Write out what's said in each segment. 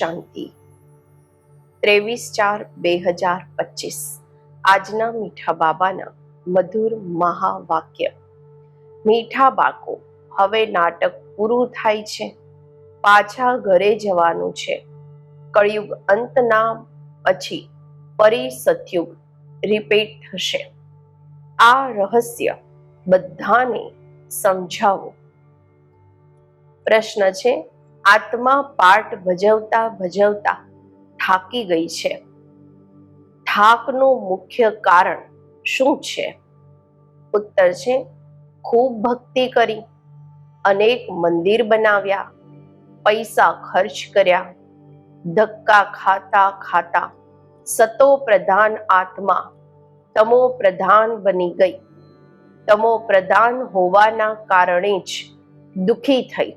શાંતિ. ત્રેવીસ ચાર બે હજાર પચીસ. આજના મીઠા બાબાના મધુર મહાવાક્ય. મીઠા બાકો હવે નાટક પૂરું થાય છે. પાછા ઘરે જવાનું છે. કળિયુગ અંતના પછી ફરી સતયુગ રિપીટ થશે. આ રહસ્ય બધાને સમજાવો. પ્રશ્ન છે આત્મા પાઠ ભજવતા ભજવતા થાકી ગઈ છે. થાકનું મુખ્ય કારણ શું છે? ઉત્તર છે, ખૂબ ભક્તિ કરી, અનેક મંદિર બનાવ્યા, પૈસા ખર્ચ કર્યા, ધક્કા ખાતા ખાતા સતો પ્રધાન આત્મા, તમો પ્રધાન બની ગઈ. તમો પ્રધાન હોવાના કારણે જ દુખી થઈ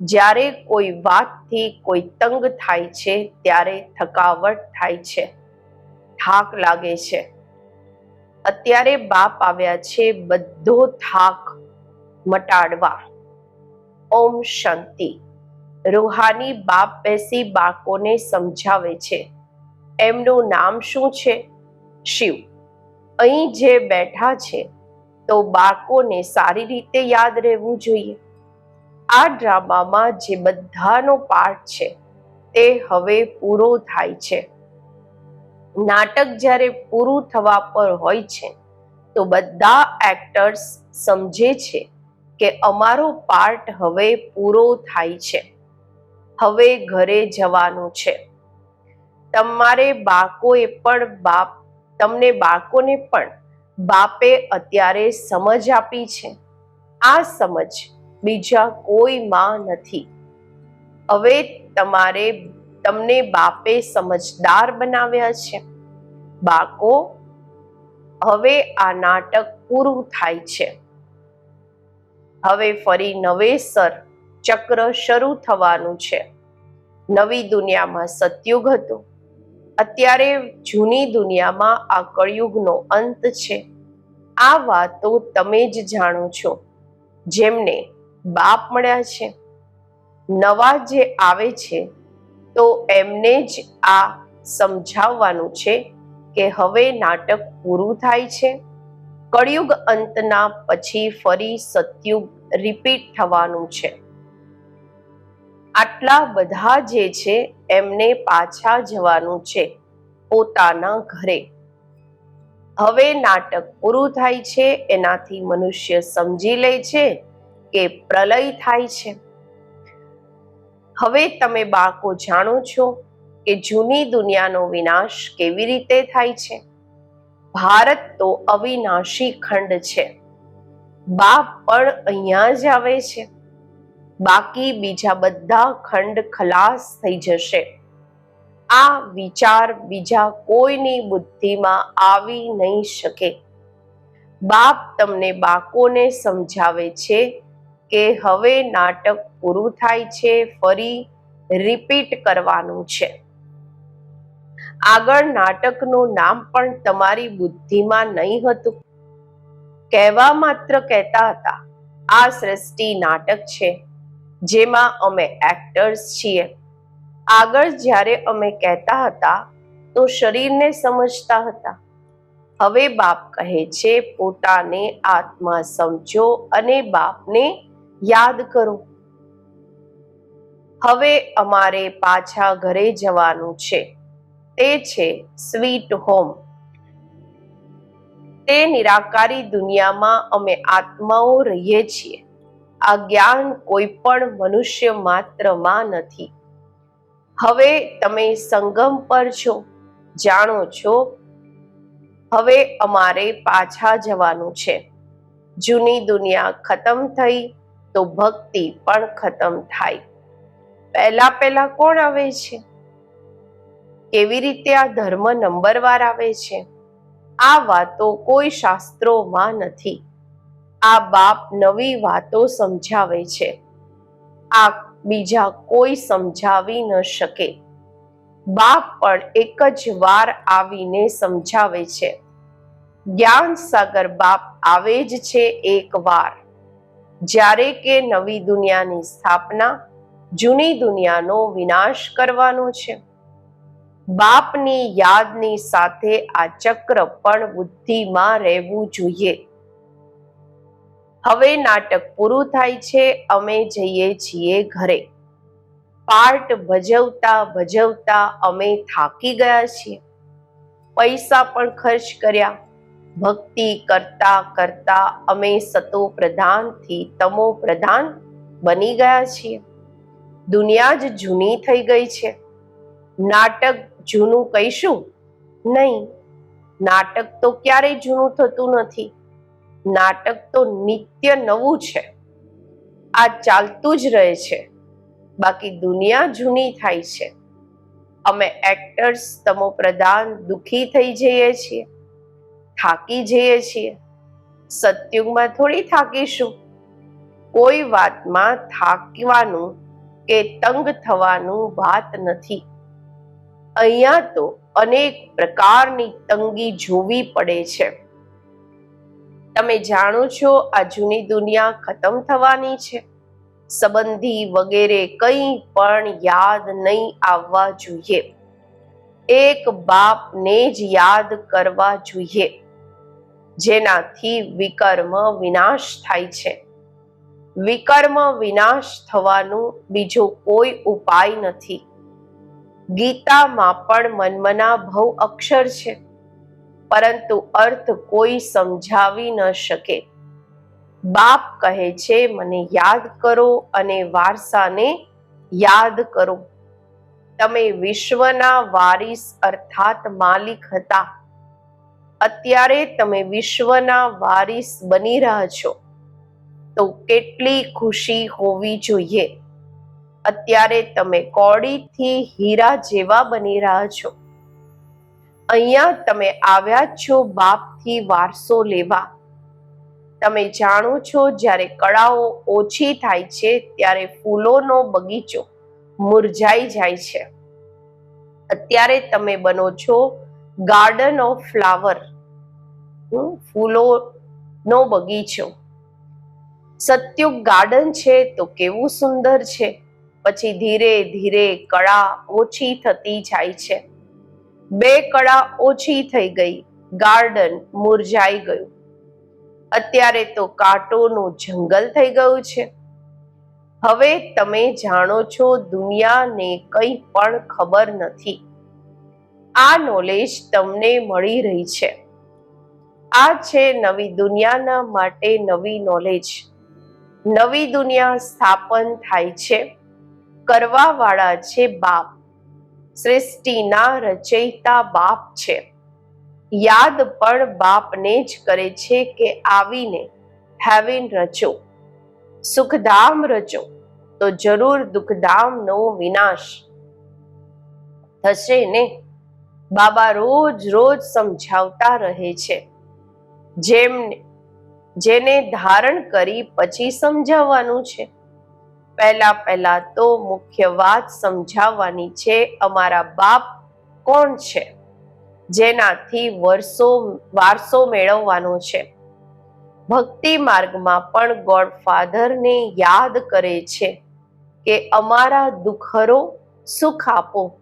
જ્યારે કોઈ વાતથી કોઈ તંગ થાય છે, ત્યારે થકાવટ થાય છે. થાક લાગે છે. અત્યારે બાપ આવ્યા છે બધો થાક મટાડવા. ઓમ શાંતિ. રૂહાની બાપ બેસી બાળકોને સમજાવે છે. એમનું નામ શું છે? શિવ. અહીં જે બેઠા છે, તો બાળકોને સારી રીતે યાદ રહેવું જોઈએ. આ ડ્રામામાં જે બધાનો પાર્ટ છે, તે હવે પૂરો થાય છે. નાટક જ્યારે પૂરું થવા પર હોય છે, તો બધા એક્ટર્સ સમજે છે કે અમારો પાર્ટ હવે પૂરો થાય છે. હવે ઘરે જવાનું છે. તમારે બાળકોએ પણ બાપ, તમને બાળકોને પણ બાપે અત્યારે સમજ આપી છે. આ સમજ બીજા કોઈમાં નથી. હવે તમારે તમને બાપે સમજદાર બનાવ્યા છે. બાકો હવે આ નાટક પૂરું થાય છે. હવે ફરી નવેસર ચક્ર શરૂ થવાનું છે. નવી દુનિયામાં સતયુગ હતો. અત્યારે જૂની દુનિયામાં આ કળયુગનો અંત છે. આ વાતો તમે જ જાણો છો. જેમને બાપ મળ્યા છે. નવા જે આવે છે, તો એમને જ આ સમજાવવાનું છે કે હવે નાટક પૂરું થાય છે. કળિયુગ અંતના પછી ફરી સતયુગ રિપીટ થવાનું છે. આટલા બધા જે છે, એમને પાછા જવાનું છે પોતાના ઘરે. હવે નાટક પૂરું થાય છે, એનાથી મનુષ્ય સમજી લે છે કે પ્રલય થાય છે. હવે તમે બાળકો જાણો છો કે જૂની દુનિયાનો વિનાશ કેવી રીતે થાય છે. ભારત તો અવિનાશી ખંડ છે. બાપ પણ અહીંયા જ આવે છે. બાકી બીજા બધા ખંડ ખલાસ થઈ જશે. આ વિચાર બીજા કોઈની બુદ્ધિમાં આવી નહીં શકે. બાપ તમને બાકોને સમજાવે છે કે હવે નાટક પૂરું થાય છે, ફરી રિપીટ કરવાનું છે. આગળ નાટકનું નામ પણ તમારી બુદ્ધિમાં નહીં હતું. કહેવા માત્ર કહેતા હતા, આ સૃષ્ટિ નાટક છે, જેમાં અમે એક્ટર્સ છીએ. આગળ જ્યારે અમે કહેતા હતા, તો શરીરને સમજતા હતા. હવે બાપ કહે છે, પોતાને આત્મા સમજો અને બાપને યાદ કરો. હવે અમારે પાછા ઘરે જવાનું છે. તે છે સ્વીટ હોમ. તે નિરાકારી દુનિયામાં અમે આત્માઓ રહીએ છીએ. આ જ્ઞાન કોઈ પણ મનુષ્ય માત્રમાં નથી. હવે તમે સંગમ પર છો. જાણો છો, હવે અમારે પાછા જવાનું છે. જૂની દુનિયા ખતમ થઈ તો ભક્તિ પણ ખતમ થાય. પહેલા પહેલા કોણ આવે છે? કેવી રીતે આ ધર્મ નંબરવાર આવે છે? આ વાતો કોઈ શાસ્ત્રોમાં નથી. આ બાપ નવી વાતો સમજાવે છે. આ બીજા કોઈ સમજાવી ન શકે. બાપ પણ એક જ વાર આવીને સમજાવે છે. જ્ઞાન સાગર બાપ આવે જ છે એક વાર. જ્યારે કે નવી દુનિયાની સ્થાપના, જૂની દુનિયાનો વિનાશ કરવાનો છે. બાપની યાદની સાથે આ ચક્ર પણ બુદ્ધિમાં રહેવું જોઈએ. હવે નાટક પૂરું થાય છે, અમે જઈએ છીએ ઘરે. પાર્ટ ભજવતા ભજવતા અમે થાકી ગયા છીએ. પૈસા પણ ખર્ચ કર્યા. ભક્તિ કરતા કરતા અમે સતો પ્રધાનથી તમો પ્રધાન બની ગયા છીએ. દુનિયા જ જૂની થઈ ગઈ છે. નાટક જૂનું કહીશું? નહીં. નાટક તો ક્યારેય જૂનું થતું નથી. નાટક તો નિત્ય નવું છે. આ ચાલતું જ રહે છે. બાકી દુનિયા જૂની થાય છે. અમે એક્ટર્સ તમો પ્રધાન દુખી થઈ જઈએ છીએ. થાકી જઈએ છીએ. સત્યુગમાં થોડી થાકીશું. કોઈ વાતમાં થાકવાનું કે તંગ થવાનું વાત નથી. અહીંયા તો અનેક પ્રકારની તંગી જોવી પડે છે. તમે જાણો છો આ જૂની દુનિયા ખતમ થવાની છે. સંબંધી વગેરે કંઈ પણ યાદ નહીં આવવા જોઈએ. એક બાપને જ યાદ કરવા જોઈએ. જેનાથી વિકર્મ વિનાશ થાય છે. વિકર્મ વિનાશ થવાનું બીજો કોઈ ઉપાય નથી. ગીતામાં પણ મનમના ભવ અક્ષર છે, પરંતુ અર્થ કોઈ સમજાવી ન શકે. બાપ કહે છે, મને યાદ કરો અને વારસાને યાદ કરો. તમે વિશ્વના વારિસ અર્થાત માલિક હતા. અત્યારે તમે વિશ્વના વારિસ બની રહ્યા છો. તો કેટલી ખુશી હોવી જોઈએ. અત્યારે તમે કોડીથી હીરા જેવા બની રહ્યા છો. અહીંયા તમે આવ્યા છો બાપથી વારસો લેવા. તમે જાણો છો જ્યારે કળાઓ ઓછી થાય છે ત્યારે ફૂલોનો બગીચો મુરઝાઈ જાય છે. અત્યારે તમે બનો છો ગાર્ડન ઓફ ફ્લાવર ફૂલોનો બગીચો. સત્યુગ ગાર્ડન છે તો કેવું સુંદર છે? પછી ધીરે ધીરે કળા ઓછી થતી જાય છે. બે કળા ઓછી થઈ ગઈ ગાર્ડન મુરઝાઈ ગયું. અત્યારે તો કાંટોનું જંગલ થઈ ગયું છે. હવે તમે જાણો છો દુનિયાને કંઈ પણ ખબર નથી. આ નોલેજ તમને મળી રહી છે. આ છે નવી દુનિયાના માટે નવી નોલેજ નવી દુનિયા સ્થાપન થાય છે. કરવાવાળા છે બાપ. સૃષ્ટિના રચયિતા બાપ છે. યાદ પણ બાપને જ કરે છે કે આવીને હેવિન રચો. સુખધામ રચો, તો જરૂર દુઃખધામનો વિનાશ થશે ને? બાબા રોજ રોજ સમજાવતા રહે છે. જેમને, જેને ધારણ કરી પછી સમજાવવાનું છે. પહેલા પહેલા તો મુખ્ય વાત સમજાવવાની છે, અમારા બાપ કોણ છે? જેનાથી વર્ષો, વારસો મેળવવાનો છે. ભક્તિ માર્ગમાં પણ ગોડફાધરને યાદ કરે છે કે, અમારા દુઃખરો સુખ આપો.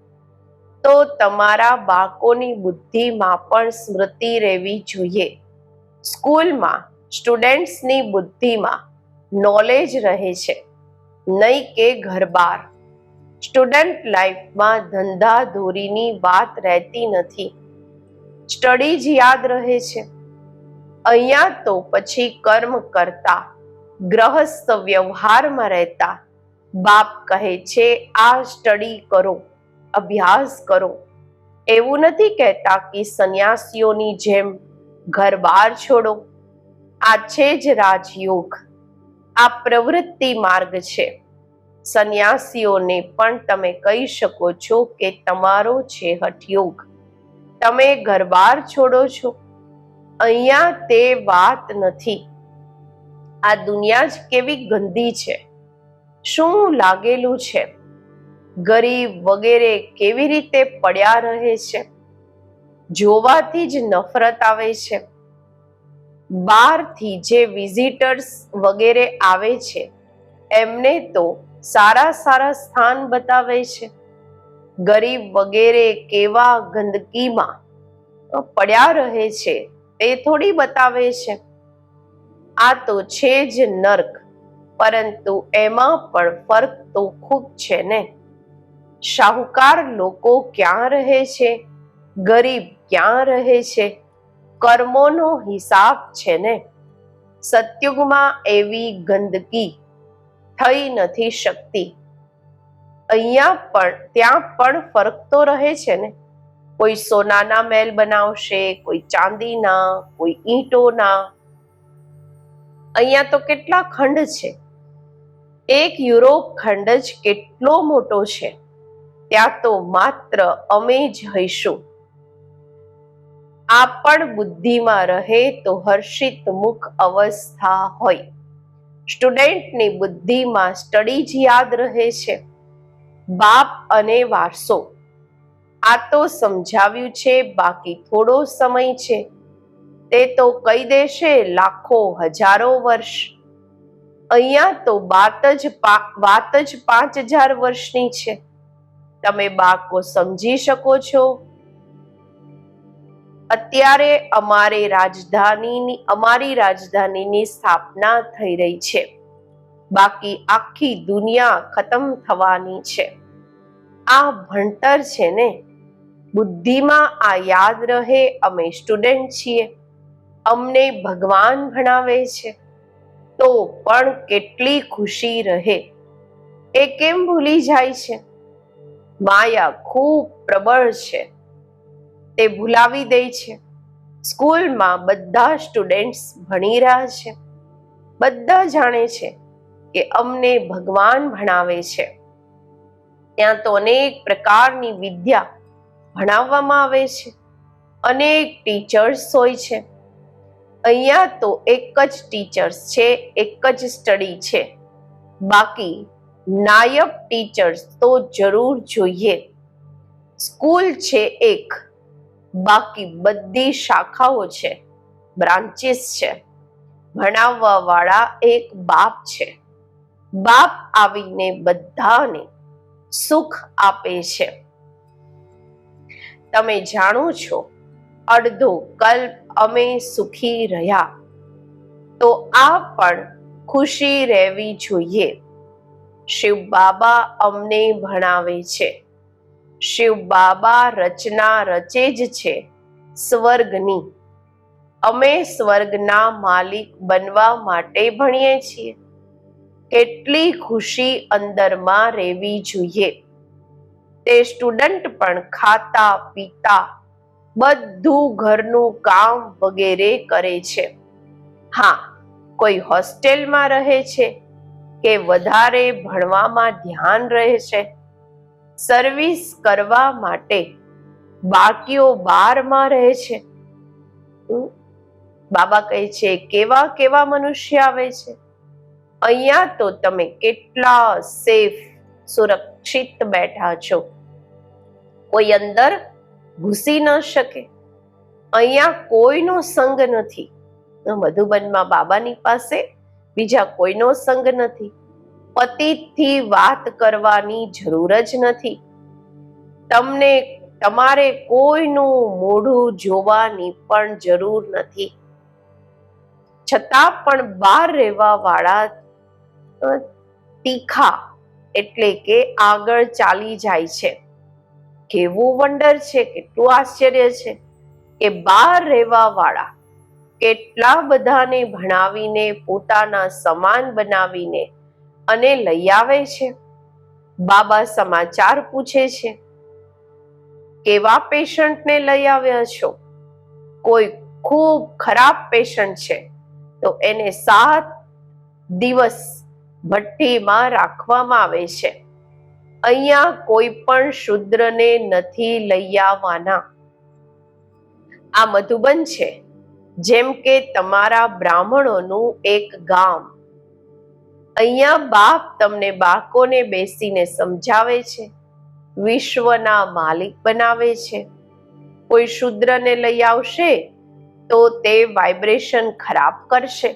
તો તમારા બાળકોની બુદ્ધિમાં પણ સ્મૃતિ રહેવી જોઈએ. સ્કૂલમાં સ્ટુડન્ટ્સની બુદ્ધિમાં નોલેજ રહે છે. નહીં કે ઘર બાર સ્ટુડન્ટ લાઈફમાં ધંધા ધોરીની વાત રહેતી નથી. સ્ટડી જ યાદ રહે છે. અહીંયા તો પછી કર્મ કરતા, ગ્રહસ્થ વ્યવહારમાં રહેતા, બાપ કહે છે, આ સ્ટડી કરો. અભ્યાસ કરો. એવું નથી કહેતા કે સંન્યાસીઓની જેમ ઘર બહાર છોડો. આ છે જ રાજયોગ. આ પ્રવૃત્તિ માર્ગ છે. સંન્યાસીઓને પણ તમે કહી શકો છો કે તમારો છે હઠયોગ. તમે ઘરબાર છોડો છો. અહીંયા તે વાત નથી. આ દુનિયા જ કેવી ગંદી છે. શું લાગેલું છે? ગરીબ વગેરે કેવી રીતે પડ્યા રહે છે? જોવાથી જ નફરત આવે છે. બહારથી જે વિઝિટર્સ વગેરે આવે છે, એમને તો સારા સારા સ્થાન બતાવે છે. ગરીબ વગેરે કેવા ગંદકીમાં પડ્યા રહે છે, તે થોડી બતાવે છે. આ તો છે જ નર્ક, પરંતુ એમાં પણ ફરક તો ખૂબ છે ને? શાહુકાર લોકો ક્યાં રહે છે? ગરીબ ક્યાં રહે છે? કર્મોનો હિસાબ છે ને? સત્યુગમાં એવી ગંદકી થઈ નથી શકતી. અહીંયા પણ, ત્યાં પણ ફરક તો રહે છે ને? કોઈ સોનાના મહેલ બનાવશે, કોઈ ચાંદીના, કોઈ ઈંટોના. અહીંયા તો કેટલા ખંડ છે? એક યુરોપ ખંડ જ કેટલો મોટો છે. ત્યાં તો માત્ર અમે જ હઈશું. આ પણ બુદ્ધિમાં રહે તો હર્ષિત મુખ અવસ્થા હોય. સ્ટુડન્ટની બુદ્ધિમાં સ્ટડી જ યાદ રહે છે. બાપ અને વારસો. આ તો સમજાવ્યું છે, બાકી થોડો સમય છે. તે તો કહી દેશે લાખો હજારો વર્ષ. અહીંયા તો વાત જ વાત જ પાંચ હજાર વર્ષની છે. તમે બાળકો સમજી શકો છો. અત્યારે અમારે રાજધાનીની, અમારી રાજધાનીની સ્થાપના થઈ રહી છે. બાકી આખી દુનિયા ખતમ થવાની છે. આ ભણતર છે ને, બુદ્ધિમાં આ યાદ રહે, અમે સ્ટુડન્ટ છીએ. અમને ભગવાન ભણાવે છે. તો પણ કેટલી ખુશી રહે. એ કેમ ભૂલી જાય છે? માયા ખૂબ પ્રબળ છે. તે ભૂલાવી દે છે. સ્કૂલમાં બધા સ્ટુડન્ટ્સ ભણી રહ્યા છે. બધા જાણે છે કે અમને ભગવાન ભણાવે છે. ત્યાં તો અનેક પ્રકારની વિદ્યા ભણાવવામાં આવે છે. અનેક ટીચર્સ હોય છે. અહીંયા તો એક જ ટીચર્સ છે, એક જ સ્ટડી છે. બાકી નાયબ ટીચર્સ તો જરૂર જોઈએ. સ્કૂલ છે એક, બાકી બધી શાખાઓ છે બ્રાન્ચીસ છે. ભણાવવા વાળા એક બાપ છે. બાપ આવીને બધાને સુખ આપે છે. તમે જાણો છો, અડધો કલ્પ અમે સુખી રહ્યા. તો આ પણ ખુશી રહેવી જોઈએ. શિવ બાબા અમને ભણાવે છે. શિવ બાબા રચના રચે જ છે સ્વર્ગની. અમે સ્વર્ગના માલિક બનવા માટે ભણીએ છીએ. કેટલી ખુશી અંદરમાં રહેવી જોઈએ. તે સ્ટુડન્ટ પણ ખાતા, પીતા, બધું ઘરનું કામ વગેરે કરે છે. હા, કોઈ હોસ્ટેલમાં રહે છે કે વધારે ભણવામાં ધ્યાન રહે છે સર્વિસ કરવા માટે બાકીઓ બારમાં રહે છે. બાબા કહે છે, કેવા કેવા મનુષ્ય આવે છે? અહીંયા તો તમે કેટલા સેફ, સુરક્ષિત બેઠા છો. કોઈ અંદર ઘૂસી ન શકે. અહીંયા કોઈનો સંગ નથી. મધુબનમાં બાબાની પાસે બીજા કોઈનો સંગ નથી. પતિથી વાત કરવાની જરૂર જ નથી. તમને, તમારે કોઈનું મોઢું જોવાની પણ જરૂર નથી. છતાં પણ બહાર રહેવા વાળા તીખા એટલે કે આગળ ચાલી જાય છે. કેવું વંડર છે, કેટલું આશ્ચર્ય છે કે બહાર રહેવા વાળા કેટલા બધાને ભણાવીને પોતાના સમાન બનાવીને અને લઈ આવે છે? બાબા સમાચાર પૂછે છે, કેવા પેશન્ટને લઈ આવ્યા છો? કોઈ ખૂબ ખરાબ પેશન્ટ છે, તો એને સાત દિવસ ભઠ્ઠીમાં રાખવામાં આવે છે. અહીંયા કોઈ પણ શુદ્રને નથી લઈ આવવાના. આ મધુબન છે. જેમ કે તમારા બ્રાહ્મણોનું એક ગામ. અહીંયા બાપ તમને બાળકોને બેસીને સમજાવે છે. વિશ્વના માલિક બનાવે છે. કોઈ શુદ્રને લઈ આવશે તો તે વાઇબ્રેશન ખરાબ કરશે.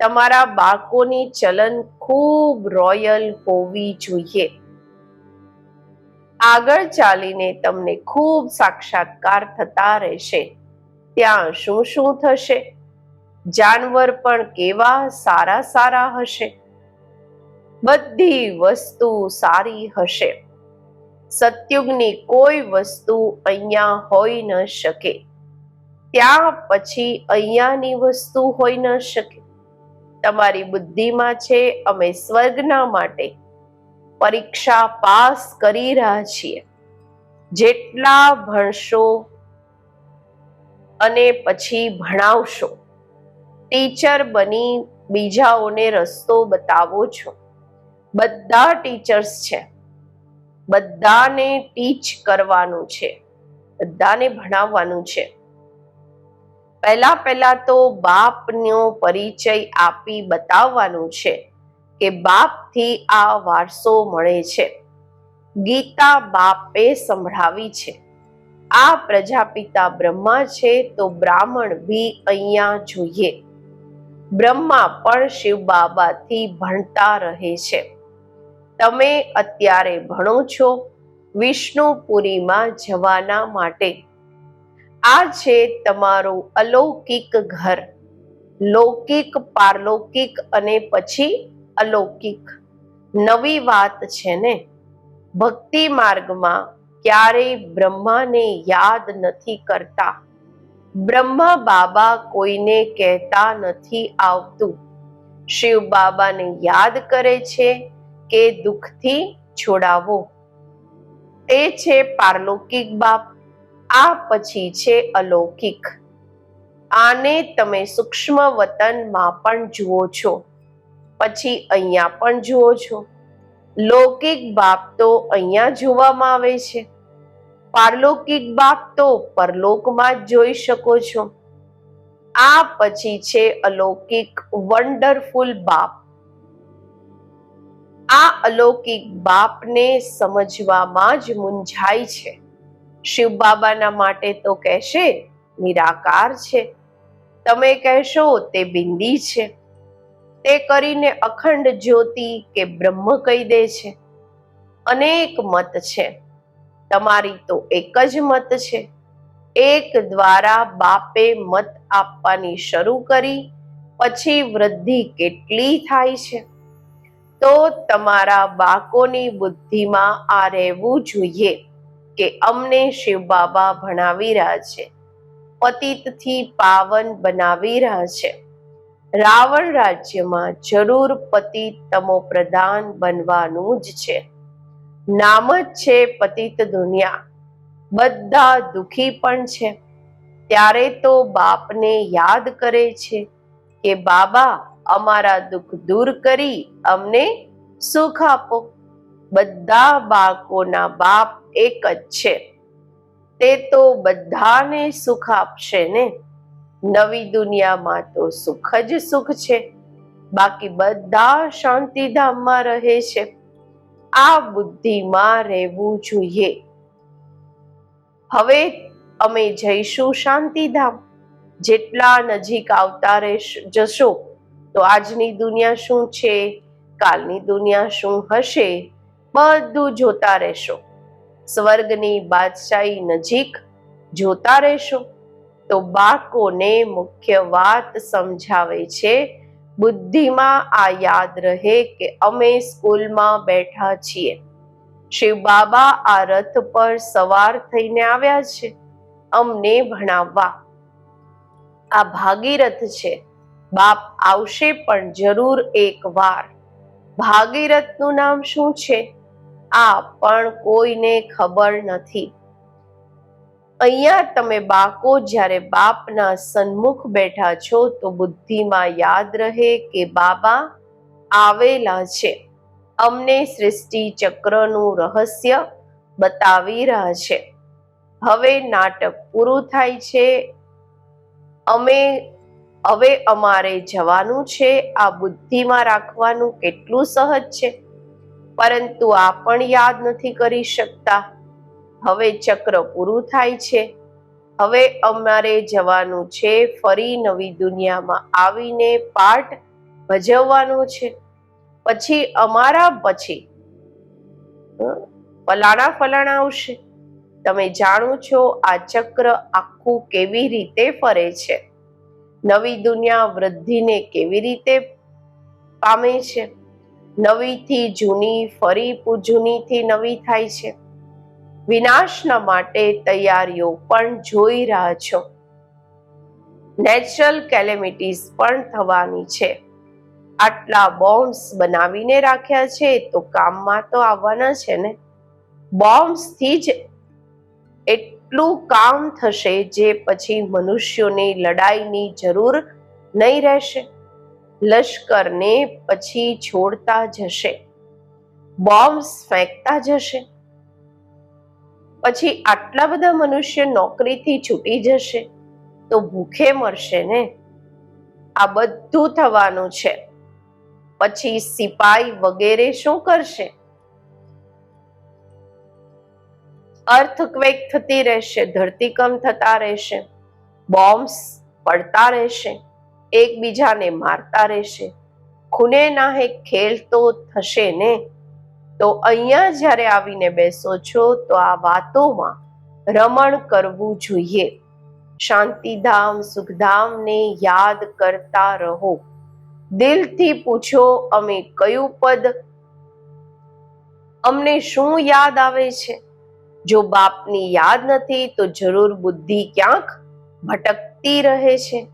તમારા બાળકોની ચલન ખૂબ રોયલ હોવી જોઈએ. આગળ ચાલીને તમને ખૂબ સાક્ષાત્કાર થતા રહેશે. ત્યાં શું શું થશે? જાનવર પણ કેવા સારા સારા હશે? બધી વસ્તુ સારી હશે. સત્યુગની કોઈ વસ્તુ અહીંયા હોઈ ન શકે. ત્યાં પછી અહીંયાની વસ્તુ હોઈ ન શકે. તમારી બુદ્ધિમાં છે, અમે સ્વર્ગના માટે પરીક્ષા પાસ કરી રહ્યા છીએ. જેટલા ભણશો અને પછી ભણાવશો. ટીચર બની બીજાઓને રસ્તો બતાવો છો. બધા ટીચર્સ છે. બધાને ટીચ કરવાનું છે. બધાને ભણાવવાનું છે. પહેલા પહેલા તો બાપનો પરિચય આપી બતાવવાનું છે કે બાપથી આ વારસો મળે છે. ગીતા બાપે સંભળાવી છે. આ પ્રજાપિતા બ્રહ્મા છે, તો બ્રાહ્મણ બી અહીંયા જોઈએ. બ્રહ્મા પણ શિવ બાબાથી ભણતા રહે છે. તમે અત્યારે ભણો છો વિષ્ણુપુરીમાં જવાના માટે. આ છે તમારું અલૌકિક ઘર. લૌકિક, પારલૌકિક અને પછી અલૌકિક. નવી વાત છે ને? ભક્તિ માર્ગમાં ક્યારેય બ્રહ્માને યાદ નથી કરતા. બ્રહ્મા બાબા કોઈને કહેતા નથી આવતું. શિવ બાબાને યાદ કરે છે કે દુઃખથી છોડાવો. તે છે પારલૌકિક બાપ, આ પછી છે અલૌકિક. આને તમે સૂક્ષ્મ વતનમાં પણ જુઓ છો, પછી અહીંયા પણ જુઓ છો. લૌકિક બાપ તો અહીંયા જોવામાં આવે છે. પારલૌકિક બાપ તો પરલોકમાં જોઈ શકો છો. આ પછી છે અલૌકિક વન્ડરફુલ બાપ આ અલૌકિક બાપને સમજવામાં જ મૂંઝાય છે. શિવ બાબાના માટે તો કહેશે, નિરાકાર છે. તમે કહેશો, તે બિંદી છે. તે કરીને અખંડ જ્યોતિ કે બ્રહ્મ કહી દે છે. અનેક મત છે. તમારી તો એક જ મત છે. એક દ્વારા બાપે મત આપવાની શરૂ કરી, પછી વૃદ્ધિ કેટલી થાય છે? તો તમારા બાકોની બુદ્ધિમાં આ રહેવું જોઈએ કે અમને શિવ બાબા ભણાવી રહ્યા છે, પતિતથી પાવન બનાવી રહ્યા છે. રાવણ રાજ્યમાં જરૂર પતિ તમો પ્રધાન બનવાનું જ છે. નામ જ છે પતિત દુનિયા. બધા દુખી પણ છે. ત્યારે તો બાપને યાદ કરે છે કે, બાબા, અમારા દુઃખ દૂર કરી અમને સુખ આપો. બધા બાળકોના બાપ એક જ છે. તે તો બધાને સુખ આપશે ને? નવી દુનિયામાં તો સુખ જ સુખ છે. બાકી બધા શાંતિધામમાં રહે છે. આ બુદ્ધિમાં રહેવું જોઈએ. હવે અમે જઈશું શાંતિધામ. જેટલા નજીક આવતા જશો, તો આજની દુનિયા શું છે? કાલની દુનિયા શું હશે? બધું જોતા રહેશો. સ્વર્ગની બાદશાહી નજીક જોતા રહેશો. તો બાળકોને મુખ્ય વાત સમજાવે છે બુદ્ધિમાં આ યાદ રહે કે અમે સ્કૂલમાં બેઠા છીએ. શિવ બાબા આ રથ પર સવાર થઈને આવ્યા છે. અમને ભણાવવા. આ ભાગીરથ છે. બાપ આવશે પણ જરૂર એકવાર ભાગીરથનું નામ શું છે? આ પણ કોઈને ખબર નથી. અહીંયા તમે બાકો જ્યારે બાપના સન્મુખ બેઠા છો તો બુદ્ધિમાં યાદ રહે કે બાબા આવેલા છે. અમને સૃષ્ટિ ચક્રનું રહસ્ય બતાવી રહ્યા છે. હવે નાટક પૂરું થાય છે. અમે, હવે અમારે જવાનું છે. આ બુદ્ધિમાં રાખવાનું કેટલું સહજ છે. પરંતુ આ પણ યાદ નથી કરી શકતા. હવે ચક્ર પૂરું થાય છે. હવે અમારે જવાનું છે ફરી નવી દુનિયામાં આવીને પાઠ ભજવવાનો છે. પછી અમારા પછી ફલાણા ફલાણા આવશે. તમે જાણો છો આ ચક્ર આખું કેવી રીતે ફરે છે. નવી દુનિયા વૃદ્ધિને કેવી રીતે પામે છે. નવીથી જૂની ફરી જૂનીથી નવી થાય છે. વિનાશના માટે તૈયારીઓ પણ જોઈ રહ્યા છો. નેચરલ કેલેમિટીઝ પણ થવાની છે. આટલા બોમ્બ્સ બનાવીને રાખ્યા છે તો કામમાં તો આવવાના છે ને. બોમ્બ્સથી જ એટલું કામ થશે જે પછી મનુષ્યોની લડાઈની જરૂર નહીં રહેશે. લશ્કરને પછી છોડતા જશે. બોમ્બ્સ ફેંકતા જશે. પછી આટલા બધા મનુષ્ય નોકરીથી છૂટી જશે તો ભૂખે મરશે ને? આ બધું થવાનું છે. પછી સિપાઈ વગેરે શું કરશે? અર્થક્વેક થતી રહેશે ધરતીકંપ થતા રહેશે, બોમ્બ્સ પડતા રહેશે, એકબીજાને મારતા રહેશે. ખૂને નાહે ખેલ તો થશે ને? તો અહીંયા જ્યારે આવીને બેસો છો, તો આ વાતોમાં રમણ કરવું જોઈએ. શાંતિધામ, સુખધામને યાદ કરતા રહો. દિલથી પૂછો, અમે કયું પદ? અમને શું યાદ આવે છે? જો બાપની યાદ નથી, તો જરૂર બુદ્ધિ ક્યાંક ભટકતી રહે છે.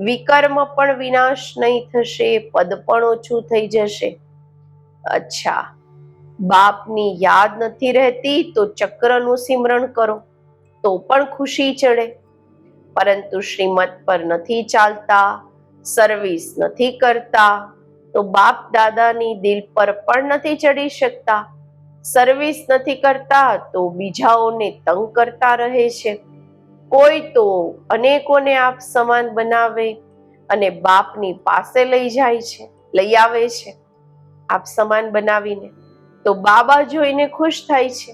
વિકર્મ પણ વિનાશ નહીં થશે, પદ પણ ઓછું થઈ જશે. અચ્છા. બાપની યાદ નથી રહેતી તો ચક્રનું સિમરણ કરો, તો પણ ખુશી ચડે. પરંતુ શ્રીમત પર નથી ચાલતા સર્વિસ નથી કરતા, તો બાપ દાદાની દિલ પર પણ નથી ચડી શકતા. સર્વિસ નથી કરતા તો બીજાઓને તંગ કરતા રહે છે. કોઈ તો અનેકોને આપ સમાન બનાવે અને બાપની પાસે લઈ જાય છે, લઈ આવે છે. આપ સમાન બનાવીને તો બાબા જોઈને ખુશ થાય છે.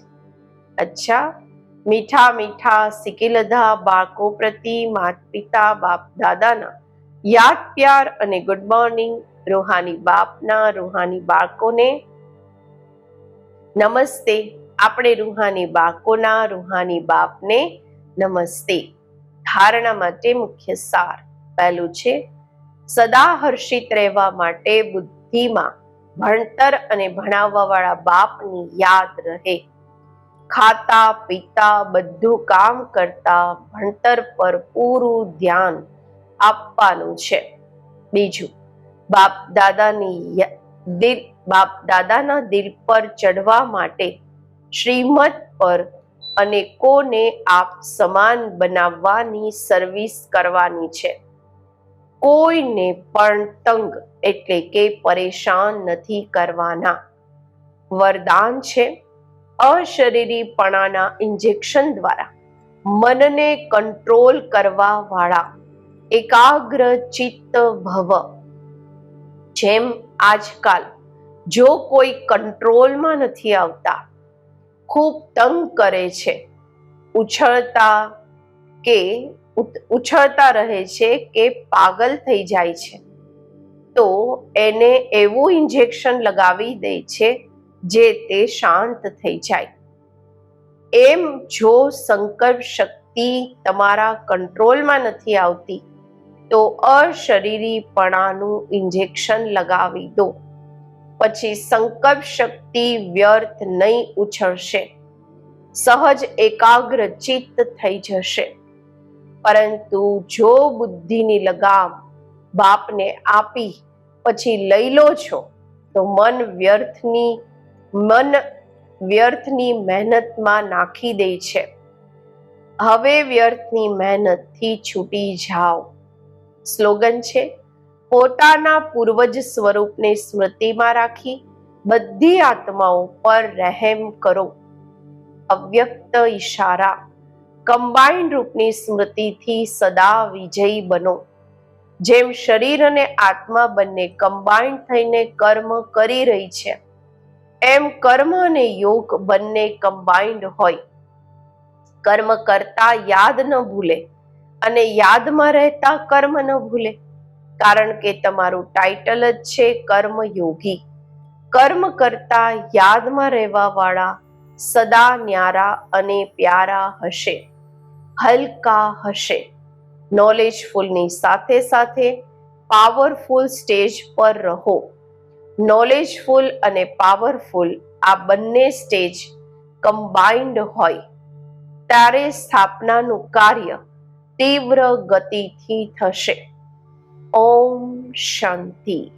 અચ્છા, મીઠા મીઠા સિકિલધા બાળકો પ્રતિ, માત પિતા, બાપ દાદાના યાદ, પ્યાર અને ગુડ મોર્નિંગ રૂહાની બાપના, રૂહાની બાળકોને નમસ્તે. આપણે રૂહાની બાળકોના, રૂહાની બાપને નમસ્તે. ધારણા માટે મુખ્ય સાર પહેલું છે સદા હર્ષિત રહેવા માટે બુદ્ધિમાં ભણતર અને ભણાવવાવાળા બાપની યાદ રહે. ખાતા, પીતા બધું કામ કરતા ભણતર પર પૂરું ધ્યાન આપવાનું છે. બીજું, બાપ દાદાની દિલ, બાપ દાદાના દિલ પર ચડવા માટે શ્રીમત પર અને કોને આપ સમાન બનાવવાની સર્વિસ કરવાની છે. કોઈને પણ તંગ એટલે કે પરેશાન નથી કરવાના. વરદાન છે અશરીરીપણાના ઇન્જેક્શન દ્વારા. મનને કંટ્રોલ કરવા વાળા એકાગ્ર ચિત્ત ભવ. જેમ આજકાલ જો કોઈ કંટ્રોલમાં નથી આવતા, ખૂબ તંગ કરે છે. ઉછળતા કે ઉછળતા રહે છે કે પાગલ થઈ જાય છે. તો એને એવું ઇન્જેક્શન લગાવી દે છે જે તે શાંત થઈ જાય. એમ જો સંકલ્પ શક્તિ તમારા કંટ્રોલમાં નથી આવતી, તો અશરીરીપણાનું ઇન્જેક્શન લગાવી દો. પછી સંકલ્પ શક્તિ વ્યર્થ નહીં ઉછળશે. સહજ એકાગ્ર ચિત્ત થઈ જશે. પરંતુ જો બુદ્ધિની લગામ બાપને આપી પછી લઈ લો છો, તો મન વ્યર્થની મન વ્યર્થની મહેનતમાં નાખી દે છે. હવે વ્યર્થની મહેનતથી છૂટી જાઓ. સ્લોગન છે, પોતાના પૂર્વજ સ્વરૂપને સ્મૃતિમાં રાખી બધી આત્માઓ પર રહેમ કરો. અવ્યક્ત ઈશારા કમ્બાઇન્ડ રૂપની સ્મૃતિથી સદા વિજયી બનો. જેમ શરીર અને આત્મા બંને કમ્બાઇન્ડ થઈને કર્મ કરી રહી છે, એમ કર્મ અને યોગ બંને કમ્બાઈન્ડ હોય. કર્મ કરતા યાદ ન ભૂલે અને યાદમાં રહેતા કર્મ ન ભૂલે, કારણ કે તમારું ટાઇટલ જ છે કર્મ યોગી કર્મ કરતા યાદમાં રહેવા વાળા સદા ન્યારા અને પ્યારા હશે. હલકા હશે. નોલેજફુલની સાથે સાથે પાવરફુલ સ્ટેજ પર રહો. નોલેજફુલ અને પાવરફુલ આ બંને સ્ટેજ કમ્બાઇન્ડ હોય. ત્યારે સ્થાપનાનું કાર્ય તીવ્ર ગતિથી થશે. ઓમ શાંતિ.